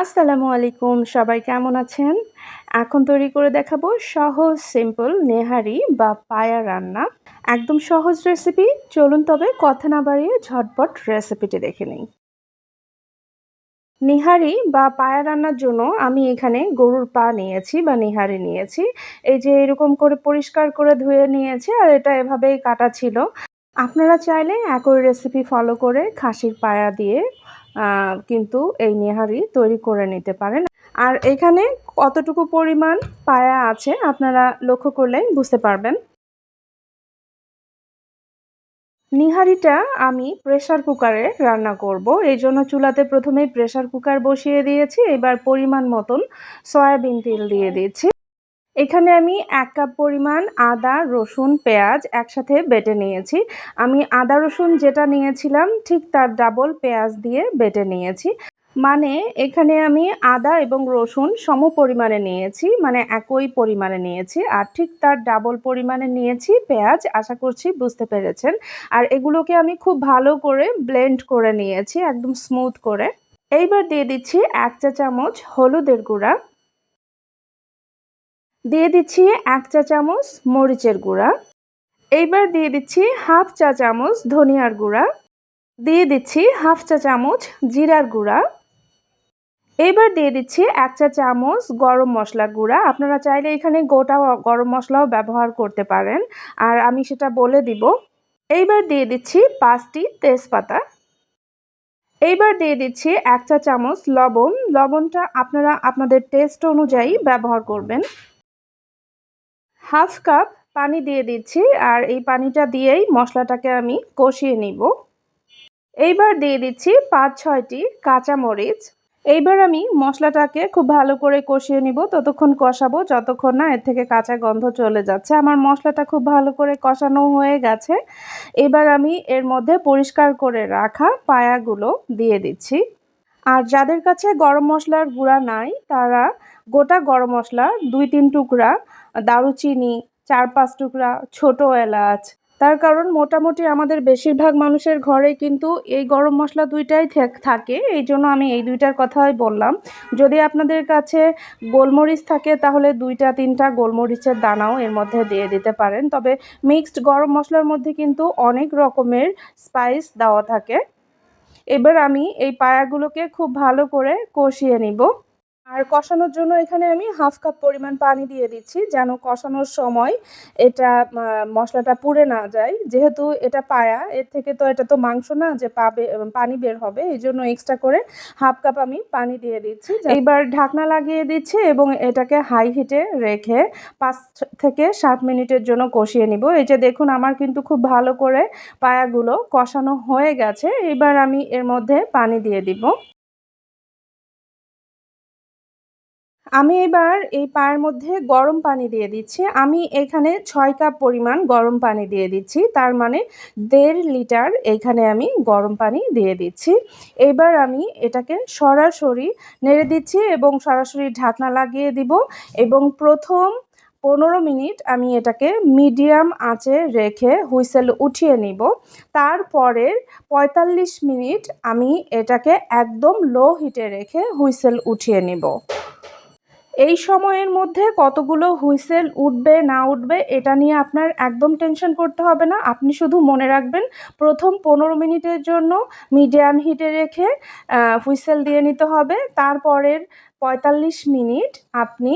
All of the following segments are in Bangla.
আসসালামু আলাইকুম, সবাই কেমন আছেন? এখন তৈরি করে দেখাবো সহজ সিম্পল নেহারি বা পায়া রান্না। একদম সহজ রেসিপি চলুন তবে কথা না বাড়িয়ে ঝটপট রেসিপিটি দেখে নিই। নিহারি বা পায়া রান্নার জন্য আমি এখানে গরুর পা নিয়েছি বা নিহারি নিয়েছি। এই যে এরকম করে পরিষ্কার করে ধুয়ে নিয়েছি আর এটা এভাবেই কাটা ছিল। আপনারা চাইলে একই রেসিপি ফলো করে খাসির পায়া দিয়ে কিন্তু এই নেহারি তৈরি করে নিতে পারেন। আর এখানে কতটুকু পরিমাণ পায়া আছে আপনারা লক্ষ্য করলেই বুঝতে পারবেন। নিহারিটা আমি প্রেশার কুকারে রান্না করব। এই জন্য চুলাতে প্রথমেই প্রেশার কুকার বসিয়ে দিয়েছি। এবার পরিমাণ মতন সয়াবিন তেল দিয়ে দিয়েছি এখানে আমি এক কাপ পরিমাণ আদা, রসুন, পেঁয়াজ একসাথে বেটে নিয়েছি। আমি আদা, রসুন যেটা নিয়েছিলাম, ঠিক তার ডাবল পেঁয়াজ দিয়ে বেটে নিয়েছি। মানে এখানে আমি আদা এবং রসুন সম পরিমাণে নিয়েছি মানে একই পরিমাণে নিয়েছি। আর ঠিক তার ডাবল পরিমাণে নিয়েছি পেঁয়াজ, আশা করছি বুঝতে পেরেছেন। আর এগুলোকে আমি খুব ভালো করে ব্লেন্ড করে নিয়েছি, একদম স্মুথ করে। এইবার দিয়ে দিচ্ছি এক চা চামচ হলুদের গুঁড়া। দিয়ে দিচ্ছি এক চা চামচ মরিচের গুঁড়া। এইবার দিয়ে দিচ্ছি হাফ চা চামচ ধনিয়ার গুঁড়া। দিয়ে দিচ্ছি হাফ চা চামচ জিরার গুঁড়া। এইবার দিয়ে দিচ্ছি এক চা চামচ গরম মশলার গুঁড়া। আপনারা চাইলে এখানে গোটা গরম মশলাও ব্যবহার করতে পারেন। আর আমি সেটা বলে দিব। এইবার দিয়ে দিচ্ছি পাঁচটি তেজপাতা। এইবার দিয়ে দিচ্ছি এক চা চামচ লবণ। লবণটা আপনারা আপনাদের টেস্ট অনুযায়ী ব্যবহার করবেন। হাফ কাপ পানি দিয়ে দিচ্ছি আর এই পানিটা দিয়েই মশলাটাকে আমি কষিয়ে নিব। এইবার দিয়ে দিচ্ছি পাঁচ ছয়টি কাঁচামরিচ। এইবার আমি মশলাটাকে খুব ভালো করে কষিয়ে নিব। ততক্ষণ কষাবো, যতক্ষণ না এর থেকে কাঁচা গন্ধ চলে যাচ্ছে। আমার মশলাটা খুব ভালো করে কষানো হয়ে গেছে। এবার আমি এর মধ্যে পরিষ্কার করে রাখা পায়াগুলো দিয়ে দিচ্ছি। আর যাদের কাছে গরম মশলার গুঁড়া নাই, তারা গোটা গরম মশলা, দুই তিন টুকরা দারুচিনি, চার পাঁচ টুকরা ছোট এলাচ। তার কারণ মোটামুটি আমাদের বেশিরভাগ মানুষের ঘরে কিন্তু এই গরম মশলা দুইটাই থাকে, এই জন্য আমি এই দুইটার কথাই বললাম। যদি আপনাদের কাছে গোলমরিচ থাকে, তাহলে দুইটা, তিনটা গোলমরিচের দানাও এর মধ্যে দিয়ে দিতে পারেন। তবে মিক্সড গরম মশলার মধ্যে কিন্তু অনেক রকমের স্পাইস দেওয়া থাকে। এবার আমি এই পায়াগুলোকে খুব ভালো করে কষিয়ে নিব। আর কষানোর জন্য এখানে আমি হাফ কাপ পরিমাণ পানি দিয়ে দিচ্ছি, যেন কষানোর সময় এটা মশলাটা পুড়ে না যায়। যেহেতু এটা পায়া, এর থেকে তো এটা তো মাংস না যে পাবে পানি বের হবে, এই জন্য এক্সট্রা করে হাফ কাপ আমি পানি দিয়ে দিচ্ছি। এইবার ঢাকনা লাগিয়ে দিচ্ছি এবং এটাকে হাই হিটে রেখে পাঁচ থেকে সাত মিনিটের জন্য কষিয়ে নিব। এই যে দেখুন, আমার কিন্তু খুব ভালো করে পায়াগুলো কষানো হয়ে গেছে। এবার আমি এর মধ্যে পানি দিয়ে দিব। আমি এবার এই পায়ের মধ্যে গরম পানি দিয়ে দিচ্ছি। আমি এখানে ছয় কাপ পরিমাণ গরম পানি দিয়ে দিচ্ছি। তার মানে দেড় লিটার এখানে আমি গরম পানি দিয়ে দিচ্ছি। এবার আমি এটাকে সরাসরি নেড়ে দিচ্ছি এবং সরাসরি ঢাকনা লাগিয়ে দিব এবং প্রথম পনেরো মিনিট আমি এটাকে মিডিয়াম আঁচে রেখে হুইসেল উঠিয়ে নিব। তারপরের পঁয়তাল্লিশ মিনিট আমি এটাকে একদম লো হিটে রেখে হুইসেল উঠিয়ে নিব। এই সময়ের মধ্যে কতগুলো হুইসেল উঠবে, না উঠবে, এটা নিয়ে আপনার একদম টেনশন করতে হবে না। আপনি শুধু মনে রাখবেন, প্রথম পনেরো মিনিটের জন্য মিডিয়াম হিটে রেখে হুইসেল দিয়ে নিতে হবে। তারপরের পঁয়তাল্লিশ মিনিট আপনি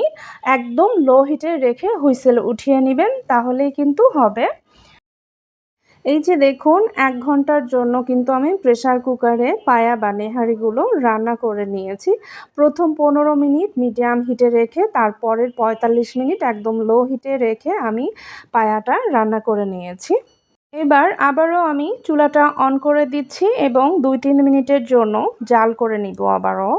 একদম লো হিটে রেখে হুইসেল উঠিয়ে নেবেন, তাহলেই কিন্তু হবে। এই যে দেখুন, এক ঘণ্টার জন্য কিন্তু আমি প্রেশার কুকারে পায়া বা নেহারিগুলো রান্না করে নিয়েছি। প্রথম পনেরো মিনিট মিডিয়াম হিটে রেখে, তারপরের পঁয়তাল্লিশ মিনিট একদম লো হিটে রেখে আমি পায়াটা রান্না করে নিয়েছি। এবার আবারও আমি চুলাটা অন করে দিচ্ছি এবং দুই তিন মিনিটের জন্য জাল করে নিব আবারও।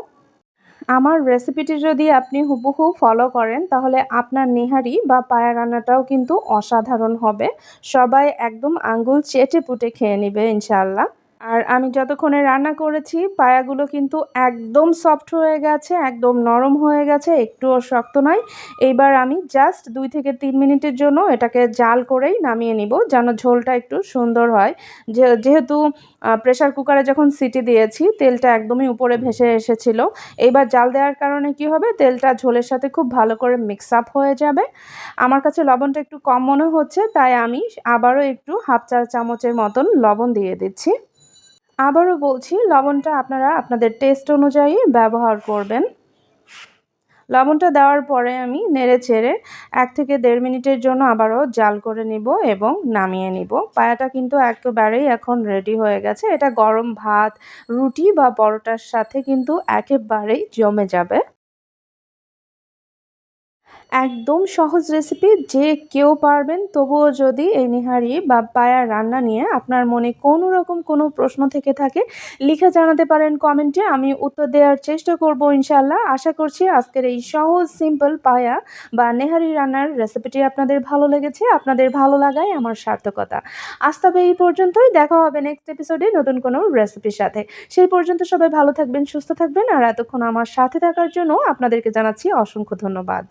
আমার রেসিপিটি যদি আপনি হুবহু ফলো করেন, তাহলে আপনার নিহারি বা পায়া রান্নাটাও কিন্তু অসাধারণ হবে। সবাই একদম আঙ্গুল চেটে পুটে খেয়ে নেবে ইনশাল্লাহ আর আমি যতক্ষণে রান্না করেছি, পায়াগুলো কিন্তু একদম সফট হয়ে গেছে, একদম নরম হয়ে গেছে, একটুও শক্ত নয়। এইবার আমি জাস্ট দুই থেকে তিন মিনিটের জন্য এটাকে জাল করেই নামিয়ে নিব, যেন ঝোলটা একটু সুন্দর হয়। যেহেতু প্রেশার কুকারে যখন সিটি দিয়েছি, তেলটা একদমই উপরে ভেসে এসেছিল। এইবার জাল দেওয়ার কারণে কি হবে, তেলটা ঝোলের সাথে খুব ভালো করে মিক্স আপ হয়ে যাবে। আমার কাছে লবণটা একটু কম মনে হচ্ছে, তাই আমি আবারও একটু হাফ চা চামচের মতন লবণ দিয়ে দিচ্ছি। আবারও বলছি, লবণটা আপনারা আপনাদের টেস্ট অনুযায়ী ব্যবহার করবেন। লবণটা দেওয়ার পরে আমি নেড়ে ছেড়ে এক থেকে দেড় মিনিটের জন্য আবারও জাল করে নিব এবং নামিয়ে নিব। পায়াটা কিন্তু একেবারেই এখন রেডি হয়ে গেছে। এটা গরম ভাত, রুটি বা পরোটার সাথে কিন্তু একেবারেই জমে যাবে। একদম সহজ রেসিপি যে কেউ পারবেন, তবুও যদি এই নিহারি বা পায়ার রান্না নিয়ে আপনার মনে কোনো রকম কোনো প্রশ্ন থেকে থাকে, লিখে জানাতে পারেন কমেন্টে, আমি উত্তর দেওয়ার চেষ্টা করব ইনশাল্লাহ আশা করছি আজকের এই সহজ সিম্পল পায়া বা নেহারি রান্নার রেসিপিটি আপনাদের ভালো লেগেছে, আপনাদের ভালো লাগায় আমার সার্থকতা। আজ তবে এই পর্যন্তই, দেখা হবে নেক্সট এপিসোডে নতুন কোনো রেসিপির সাথে। সেই পর্যন্ত সবাই ভালো থাকবেন, সুস্থ থাকবেন, আর এতক্ষণ আমার সাথে থাকার জন্য আপনাদেরকে জানাচ্ছি অসংখ্য ধন্যবাদ।